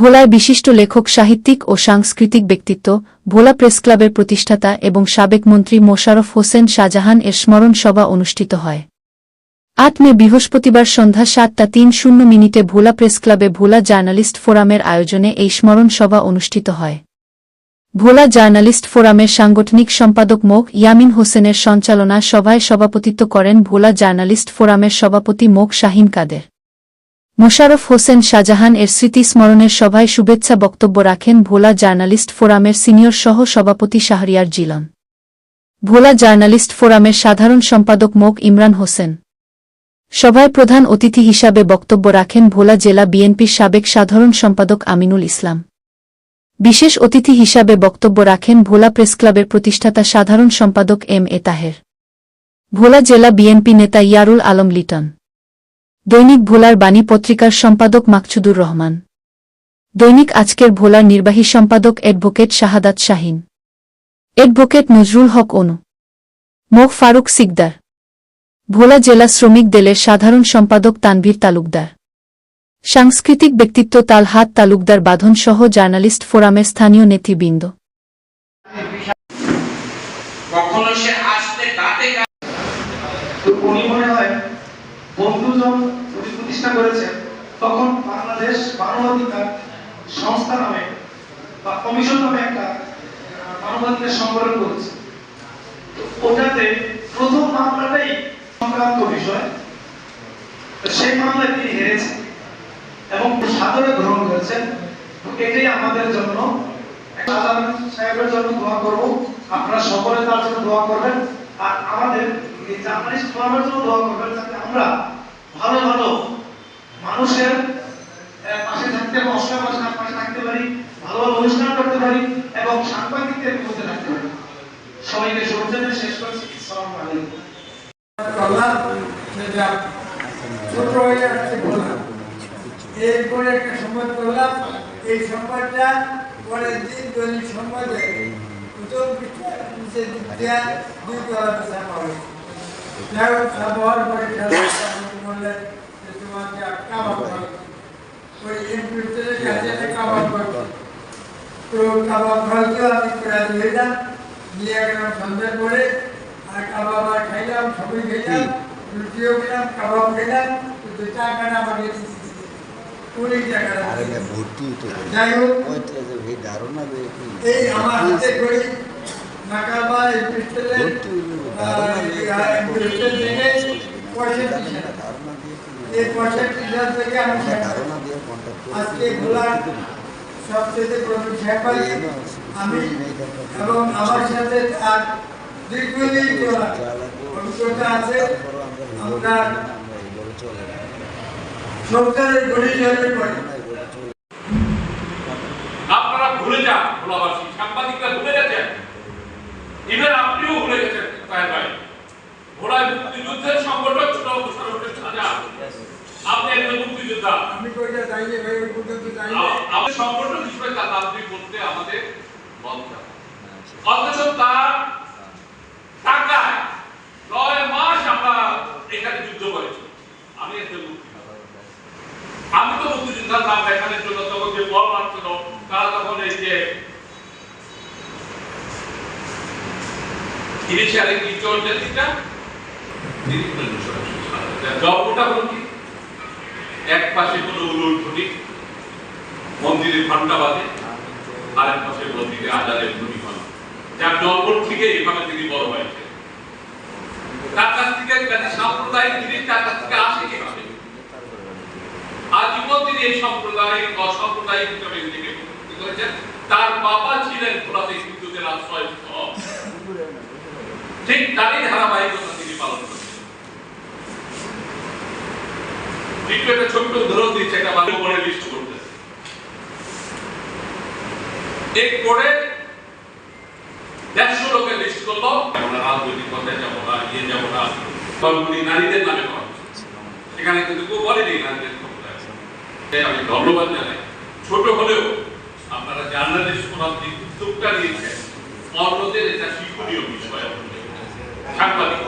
ভোলায় বিশিষ্ট লেখক, সাহিত্যিক ও সাংস্কৃতিক ব্যক্তিত্ব, ভোলা প্রেসক্লাবের প্রতিষ্ঠাতা এবং সাবেক মন্ত্রী মোশারফ হোসেন শাহজাহান এর স্মরণ সভা অনুষ্ঠিত হয়। আট মে বৃহস্পতিবার সন্ধ্যা সাতটা তিন শূন্য মিনিটে ভোলা প্রেসক্লাবে ভোলা জার্নালিস্ট ফোরামের আয়োজনে এই স্মরণ সভা অনুষ্ঠিত হয়। ভোলা জার্নালিস্ট ফোরামের সাংগঠনিক সম্পাদক মোক ইয়ামিন হোসেনের সঞ্চালনা সভায় সভাপতিত্ব করেন ভোলা জার্নালিস্ট ফোরামের সভাপতি মোক শাহিন কাদের। মোশারফ হোসেন শাহজাহান এর স্মরণের সভায় শুভেচ্ছা বক্তব্য রাখেন ভোলা জার্নালিস্ট ফোরামের সিনিয়র সহ সভাপতি শাহরিয়ার জিলন। ভোলা জার্নালিস্ট ফোরামের সাধারণ সম্পাদক মোক ইমরান হোসেন। সভায় প্রধান অতিথি হিসাবে বক্তব্য রাখেন ভোলা জেলা বিএনপির সাবেক সাধারণ সম্পাদক আমিনুল ইসলাম। বিশেষ অতিথি হিসাবে বক্তব্য রাখেন ভোলা প্রেসক্লাবের প্রতিষ্ঠাতা সাধারণ সম্পাদক এম এ তাহের। ভোলা জেলা বিএনপি নেতা ইয়ারুল আলম লিটন। দৈনিক ভোলার বাণী পত্রিকার সম্পাদক মাকসুদুর রহমান। দৈনিক আজকের ভোলার নির্বাহী সম্পাদক অ্যাডভোকেট শাহাদাত শাহিন। অ্যাডভোকেট নজরুল হক অনু। মোক ফারুক সিকদার। ভোলা জেলা শ্রমিক দলের সাধারণ সম্পাদক তানভীর তালুকদার। সাংস্কৃতিক ব্যক্তিত্ব তালহাত তালুকদার বাঁধন সহ জার্নালিস্ট ফোরামের স্থানীয় নেতৃবৃন্দ। কখনো সে আসতে কাটে তো উনি মনে হয় বন্ধুজন প্রতিষ্ঠা করেছেন তখন বাংলাদেশ মানবাধিকার সংস্থা নামে বা কমিশন নামে একটা মানবাধিকার সংগঠন করেছে। ওটাতে প্রথম মামলাটাই সংক্রান্ত বিষয়। সেই মামলায় তিনি হেরেছেন এবং সাদরে গ্রহণ করেছেন। এটাই আমাদের জন্য সাহেবের জন্য দোয়া করব। আপনারা সকলে তার জন্য দোয়া করবেন। আর আমাদের এই জার্নালিস্ট ফোরামের জন্য দোয়া করবেন যাতে আমরা ভালো ভালো মানুষের পাশে থাকতে এবং অসহায় পাশে থাকতে পারি, ভালো ভালো অনুষ্ঠান করতে পারি এবং সাংবাদিকদের বিপদে থাকতে পারি। সবাইকে শুভেচ্ছা শেষ করছি। আসসালামু আলাইকুম। এরপরে একটা সংবাদ করলাম। এই সংবাদটা পরের দিন দৈনিক সংবাদে করো তো কাবাব খাওয়াতে আমি রাজি হইলাম নিয়ে গেলাম সন্ধ্যার পরে আর কাবাব আর খাইলাম সবই খেলাম রুটিও খেলাম কাবাব খেলাম টাকাটা আমাকে দিতে কুড়ি টাকা আরে না ভর্তি হতে এই ধারণা ধারণা দিয়ে সবচেয়ে প্রবীণ সাহেবাই আমি এবং আমার সাথে আর দীর্ঘদিন অভিজ্ঞতা আছে। আমরা সরকারের জলের পরে। আপনারা ভুলে যান ভোলাবাসী। সাংবাদিকরা ভুলে গেছেন। ইভেন আপনিও ভুলে গেছেন তাহের ভাই ভোলায় মুক্তিযুদ্ধের সংগঠক ছিল মোশাররফের সাজা। আপনি একজন মুক্তিযোদ্ধা। আমি কইটা যাইয়ে ভাই ওই পর্যন্ত যাইয়ে আ- আমাদের সংগঠন হিসেবে রাজনীতি করতে আমাদের বন্ধ অথচ তার টাকায় নয় মাস আমরা এখানে যুদ্ধ করেছি আমি একজন মুক্তিযোদ্ধা আমি তো মুক্তিযোদ্ধা তার দেখানোর জন্য তখন যে বল মারছিল তারা এক পাশে মন্দিরে হয় যার থেকে এভাবে তিনি বড় হয়েছে তার কাছ থেকে সাম্প্রদায়িক জিনিস তার কাছ থেকে আসে কীভাবে? আজীবন তিনি এই সম্প্রদায়িক অসাম্প্রদায়িক হিসেবে করেছেন তার বাবা ছিলেন খোলাতে হিন্দুদের আশ্রয় ঠিক তারই ধারাবাহিকতা তিনি পালন করেছেন। একটা ছোট্ট উদাহরণ দিচ্ছে একটা ভালো করে লিস্ট করতে। এক করে দেড়শো লোকের লিস্ট আমরা রাজনৈতিক না ইয়ে না, দলগুলি নারীদের নামে করা কিন্তু কেউ বলেনি নারীদের ক্ষমতা আছে। আমি ধন্যবাদ জানাই। ছোট হলেও যে উদ্যোগটা নিয়েছেন অন্যদের এটা শিক্ষণীয় বিষয়। সাংবাদিকদের